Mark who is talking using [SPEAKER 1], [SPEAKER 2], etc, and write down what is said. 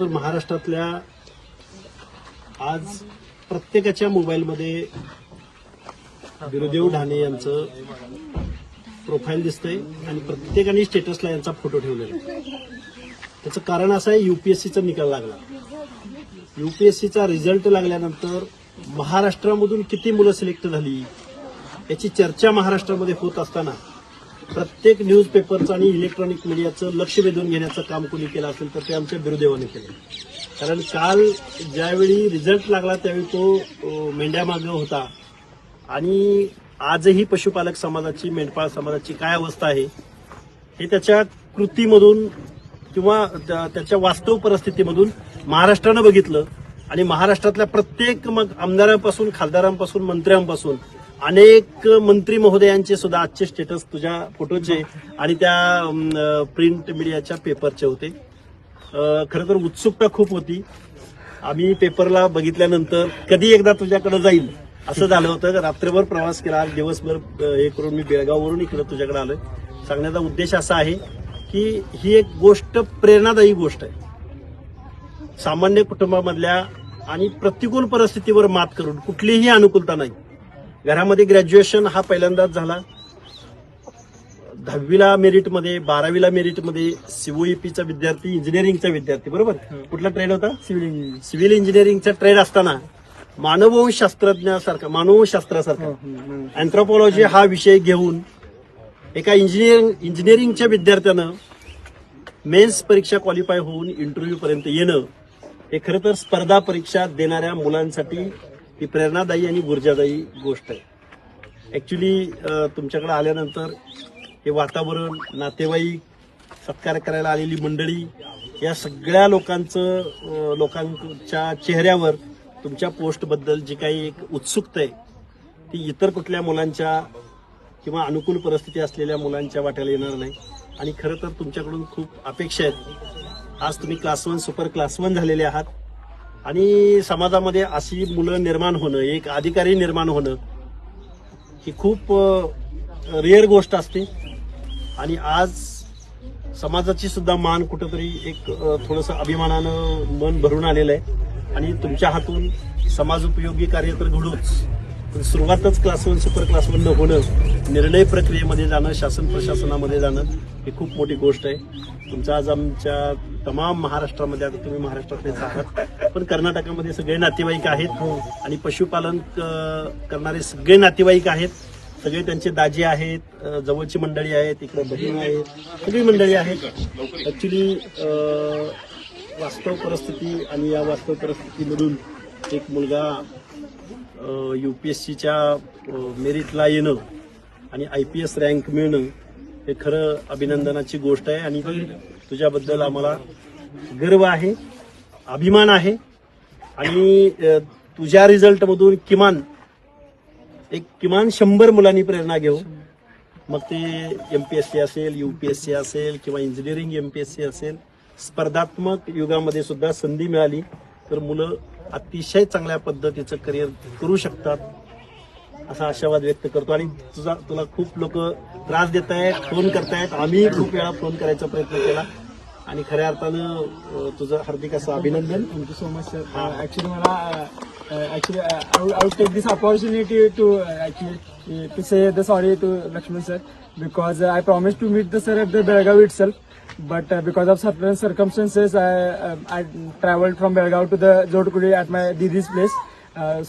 [SPEAKER 1] तर महाराष्ट्रातल्या आज प्रत्येकाच्या मोबाईलमध्ये गुरुदेव ढाणे यांचं प्रोफाईल दिसतंय आणि प्रत्येकाने स्टेटसला यांचा फोटो ठेवलेला आहे. त्याचं कारण असं आहे युपीएससीचा निकाल लागला. युपीएससीचा रिझल्ट लागल्यानंतर महाराष्ट्रामधून किती मुलं सिलेक्ट झाली याची चर्चा महाराष्ट्रामध्ये होत असताना प्रत्येक न्यूज पेपरचं आणि इलेक्ट्रॉनिक मीडियाचं लक्ष वेधून घेण्याचं काम कोणी केलं असेल तर ते आमच्या बिरुदेवाने केलं. कारण काल ज्यावेळी रिझल्ट लागला त्यावेळी तो मेंढ्यामागं होता. आणि आजही पशुपालक समाजाची मेंढपाळ समाजाची काय अवस्था आहे हे त्याच्या कृतीमधून किंवा त्या- त्याच्या वास्तव परिस्थितीमधून महाराष्ट्रानं बघितलं. आणि महाराष्ट्रातल्या प्रत्येक मग आमदारांपासून खासदारांपासून मंत्र्यांपासून अनेक मंत्री महोदयांचे सुद्धा आजचे स्टेटस तुझ्या फोटोचे आणि त्या प्रिंट मीडियाच्या पेपरचे होते. अं, खरं तर उत्सुकता खूप होती. आम्ही पेपरला बघितल्यानंतर कधी एकदा तुझ्याकडे जाईल असं झालं होतं. रात्रभर प्रवास केला. आज दिवसभर हे करून मी बेळगाववरून इकडं तुझ्याकडे आलोय. सांगण्याचा उद्देश असा आहे की ही एक गोष्ट प्रेरणादायी गोष्ट आहे. सामान्य कुटुंबामधल्या आणि प्रतिकूल परिस्थितीवर मात करून कुठलीही अनुकूलता नाही. घरामध्ये ग्रॅज्युएशन हा पहिल्यांदाच झाला. दहावीला मेरिटमध्ये बारावीला मेरिटमध्ये सीओईपीचा विद्यार्थी इंजिनिअरिंगचा विद्यार्थी बरोबर? कुठला ट्रेड होता?
[SPEAKER 2] सिव्हिल इंजिनियर
[SPEAKER 1] सिव्हिल इंजिनिअरिंगचा ट्रेड असताना मानववंश शास्त्रज्ञासारखा मानवशास्त्रासारखा अँथ्रोपॉलॉजी हा विषय घेऊन एका इंजिनिअरिंग इंजिनिअरिंगच्या विद्यार्थ्यानं मेन्स परीक्षा क्वालिफाय होऊन इंटरव्ह्यू पर्यंत येणं हे खरं तर स्पर्धा परीक्षा देणाऱ्या मुलांसाठी ही प्रेरणादायी आणि ऊर्जादायी गोष्ट आहे. ऍक्च्युली तुमच्याकडे आल्यानंतर हे वातावरण नातेवाईक सत्कार करायला आलेली मंडळी या सगळ्या लोकांचं लोकांच्या चेहऱ्यावर तुमच्या पोस्टबद्दल जी काही एक उत्सुकता आहे ती इतर कुठल्या मुलांच्या किंवा अनुकूल परिस्थिती असलेल्या मुलांच्या वाट्याला येणार नाही. आणि खरं तर तुमच्याकडून खूप अपेक्षा आहेत. आज तुम्ही class one super class one झालेले आहात. आणि समाजामध्ये अशी मुलं निर्माण होणं एक अधिकारी निर्माण होणं ही खूप रिअर गोष्ट असते. आणि आज समाजाची सुद्धा मान कुठंतरी एक थोडस अभिमानानं मन भरून आलेलं आहे. आणि तुमच्या हातून समाज उपयोगी कार्य तर घडूच. सुरुवातच class one super class one होणं निर्णय प्रक्रियेमध्ये जाणं शासन प्रशासनामध्ये जाणं ही खूप मोठी गोष्ट आहे. तुमचं आज आमच्या तमाम महाराष्ट्रामध्ये आता तुम्ही महाराष्ट्रातलेच आहात पण कर्नाटकामध्ये सगळे नातेवाईक आहेत आणि पशुपालन क- करणारे सगळे नातेवाईक आहेत. सगळे त्यांचे दाजी आहेत जवळची मंडळी आहेत इकडे बहीण आहेत सगळी मंडळी आहेत. ऍक्च्युली वास्तव परिस्थिती आणि या वास्तव परिस्थितीमधून एक मुलगा यू पी एस सीच्या मेरिटला येणं आणि आय पी एस रँक मिळणं हे खरं अभिनंदनाची गोष्ट आहे आणि तुझ्याबद्दल आम्हाला गर्व आहे अभिमान आहे आणि तुझ्या रिझल्टमधून किमान एक किमान शंभर मुलांनी प्रेरणा घेऊ. मग ते यम पी एस सी असेल यू पी एस सी असेल किंवा engineering M P S C असेल स्पर्धात्मक युगामध्ये सुद्धा संधी मिळाली. तर मुलं अतिशय चांगल्या पद्धतीचं करिअर करू शकतात असा आशावाद व्यक्त करतो. आणि तुझा तुला खूप लोक त्रास देत आहेत फोन करतायत. आम्ही खूप वेळा फोन करायचा प्रयत्न केला. आणि खऱ्या अर्थानं तुझं हार्दिक असं अभिनंदन.
[SPEAKER 2] Thank you so much sir actually मला actually I take this opportunity to actually to say the sorry to Lakshman sir because I promise to meet the sir at the Belgaum itself but uh, because of certain circumstances, I, uh, I traveled from Belgaum to the Jodhpur at my Didi's place. Uh,